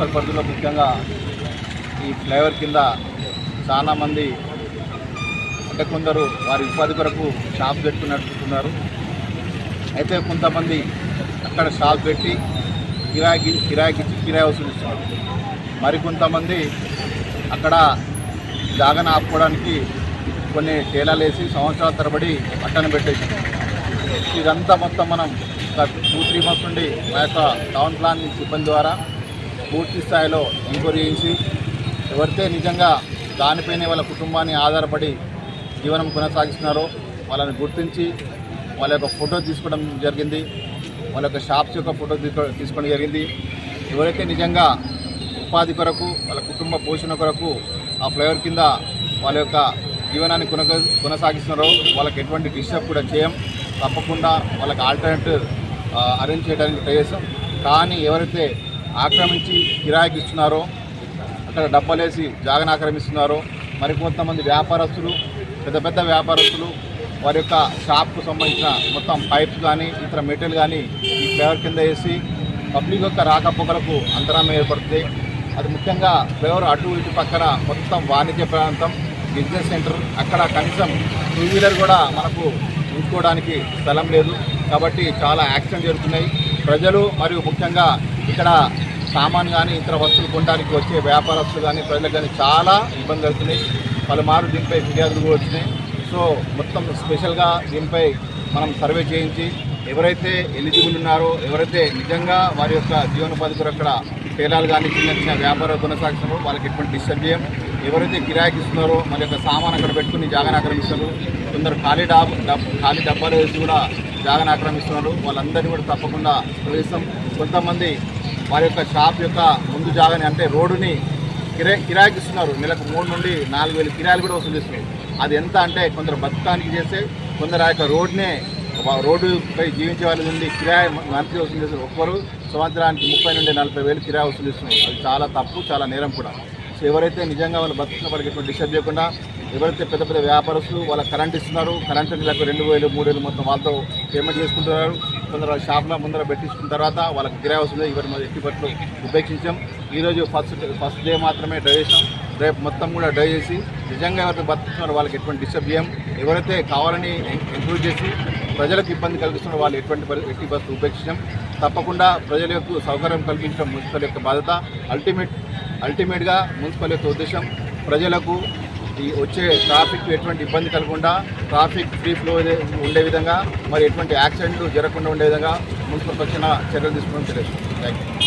Municipal పరిధిలో ముఖ్యంగా ఈ ఫ్లేవర్ కింద చాలామంది అంటే కొందరు వారి ఉపాధి కొరకు షాప్ పెట్టుకున్నట్టున్నారు అయితే కొంతమంది అక్కడ షాప్ పెట్టి కిరాయికి కిరాయికి ఇచ్చి కిరాయి వసూలిస్తున్నారు మరికొంతమంది అక్కడ జాగన ఆపుకోవడానికి కొన్ని టేలాలు వేసి సంవత్సరాల తరబడి పట్టణ పెట్టేసి ఇదంతా మొత్తం మనం ఒక టూ త్రీ మంత్స్ నుండి మా యొక్క టౌన్ ప్లాన్ సిబ్బంది ద్వారా పూర్తి స్థాయిలో ఎంక్వైరీ చేసి ఎవరితే నిజంగా దానిపైనే వాళ్ళ కుటుంబాన్ని ఆధారపడి జీవనం కొనసాగిస్తున్నారో వాళ్ళని గుర్తించి వాళ్ళ యొక్క ఫోటో తీసుకోవడం జరిగింది. వాళ్ళ యొక్క షాప్స్ యొక్క ఫోటో తీసుకో- తీసుకోవడం జరిగింది. ఎవరైతే నిజంగా ఉపాధి కొరకు వాళ్ళ కుటుంబ పోషణ కొరకు ఆ ఫ్లేవర్ కింద వాళ్ళ యొక్క జీవనాన్ని కొనసాగిస్తున్నారో వాళ్ళకి ఎటువంటి డిస్టర్బ్ కూడా చేయం. తప్పకుండా వాళ్ళకి ఆల్టర్నేటివ్ అరేంజ్ చేయడానికి ట్రై చేస్తాం. కానీ ఎవరైతే ఆక్రమించి కిరాయికి ఇస్తున్నారో అక్కడ డబ్బలేసి జాగన ఆక్రమిస్తున్నారో మరికొంతమంది వ్యాపారస్తులు పెద్ద పెద్ద వ్యాపారస్తులు వారి యొక్క షాప్కు సంబంధించిన మొత్తం పైప్స్ కానీ ఇతర మెటీరియల్ కానీ ఈ ఫ్లేవర్ కింద వేసి పబ్లిక్ యొక్క రాకపోకలకు అంతరాయం ఏర్పడుతుంది. అది ముఖ్యంగా ఫ్లేవర్ అటు ఇటు పక్కన మొత్తం వాణిజ్య ప్రాంతం బిజినెస్ సెంటర్ అక్కడ కనీసం టూ వీలర్ కూడా మనకు ఉంచుకోవడానికి స్థలం లేదు. కాబట్టి చాలా యాక్సిడెంట్ జరుగుతున్నాయి. ప్రజలు మరియు ముఖ్యంగా ఇక్కడ సామాన్ కానీ ఇతర వస్తువులు కొనడానికి వచ్చే వ్యాపారస్తులు కానీ ప్రజలకు కానీ చాలా ఇబ్బంది అవుతున్నాయి. పలుమారు దీనిపై ఫిర్యాదులు కూడా వచ్చినాయి. సో మొత్తం స్పెషల్గా దీనిపై మనం సర్వే చేయించి ఎవరైతే ఎలిజిబుల్ ఉన్నారో ఎవరైతే నిజంగా వారి యొక్క జీవనోపాధి కొరకు అక్కడ తేలాలు కానీ చిన్న చిన్న వ్యాపారాలు కొనసాగిస్తున్నారో వాళ్ళకి ఎటువంటి డిస్టర్బ్ చేయం ఎవరైతే కిరాయికి ఇస్తున్నారో మన యొక్క సామాన్ అక్కడ పెట్టుకుని జాగాను ఆక్రమిస్తారు. కొందరు ఖాళీ డాబ్ ఖాళీ డబ్బాలు వేసి కూడా జాగాను ఆక్రమిస్తున్నారు. వాళ్ళందరినీ కూడా తప్పకుండా ప్రవేశం కొంతమంది వారి యొక్క షాప్ యొక్క ముందు జాగాని అంటే రోడ్డుని కిరాయి కిరాయికి ఇస్తున్నారు నెలకు మూడు నుండి నాలుగు వేలు కిరాయిలు కూడా వసూలు చేస్తున్నాయి. అది ఎంత అంటే కొందరు బతకానికి చేస్తే కొందరు ఆ యొక్క రోడ్నే రోడ్డుపై జీవించే వాళ్ళ నుండి కిరాయి మంత్లీ వసూలు చేస్తారు ఒక్కరు సంవత్సరానికి ముప్పై నుండి నలభై వేలు కిరాయి వసూలిస్తున్నారు అది చాలా తప్పు చాలా నేరం కూడా. సో ఎవరైతే నిజంగా వాళ్ళు బతుకున్న వాళ్ళకి ఎటువంటి డిస్టర్బ్ చేయకుండా ఎవరైతే పెద్ద పెద్ద వ్యాపారస్తులు వాళ్ళ కరెంట్ ఇస్తున్నారు కరెంట్ నెలకు రెండు వేలు మూడు వేలు మొత్తం వాళ్ళతో పేమెంట్ చేసుకుంటున్నారు కొందరు షాప్లో ముందర పెట్టించుకున్న తర్వాత వాళ్ళకి కిరాయి వస్తుంది. ఇవన్నీ మరి ఎట్టిబట్లు ఉపేక్షించాం ఈరోజు ఫస్ట్ ఫస్ట్ డే మాత్రమే డ్రై చేసాం. రేపు మొత్తం కూడా డ్రై చేసి నిజంగా ఎవరైతే బతుకుతున్నారో వాళ్ళకి ఎటువంటి డిస్టర్బ్ చేయం. ఎవరైతే కావాలని ఎంకరేజ్ చేసి ప్రజలకు ఇబ్బంది కలిగిస్తున్నారో వాళ్ళు ఎటువంటి ఎట్టి బస్సు ఉపేక్షించాం తప్పకుండా ప్రజల యొక్క సౌకర్యం కల్పించడం మున్సిపల్ యొక్క బాధ్యత. అల్టిమేట్ అల్టిమేట్గా మున్సిపల్ యొక్క ఉద్దేశం ప్రజలకు వచ్చే ట్రాఫిక్ ఎటువంటి ఇబ్బంది కలగకుండా ట్రాఫిక్ ఫ్రీ ఫ్లో ఉండే విధంగా మరి ఎటువంటి యాక్సిడెంట్లు జరగకుండా ఉండే విధంగా మున్సిపల్ పక్షాన చర్యలు తీసుకోవడం తెలియదు థ్యాంక్ యూ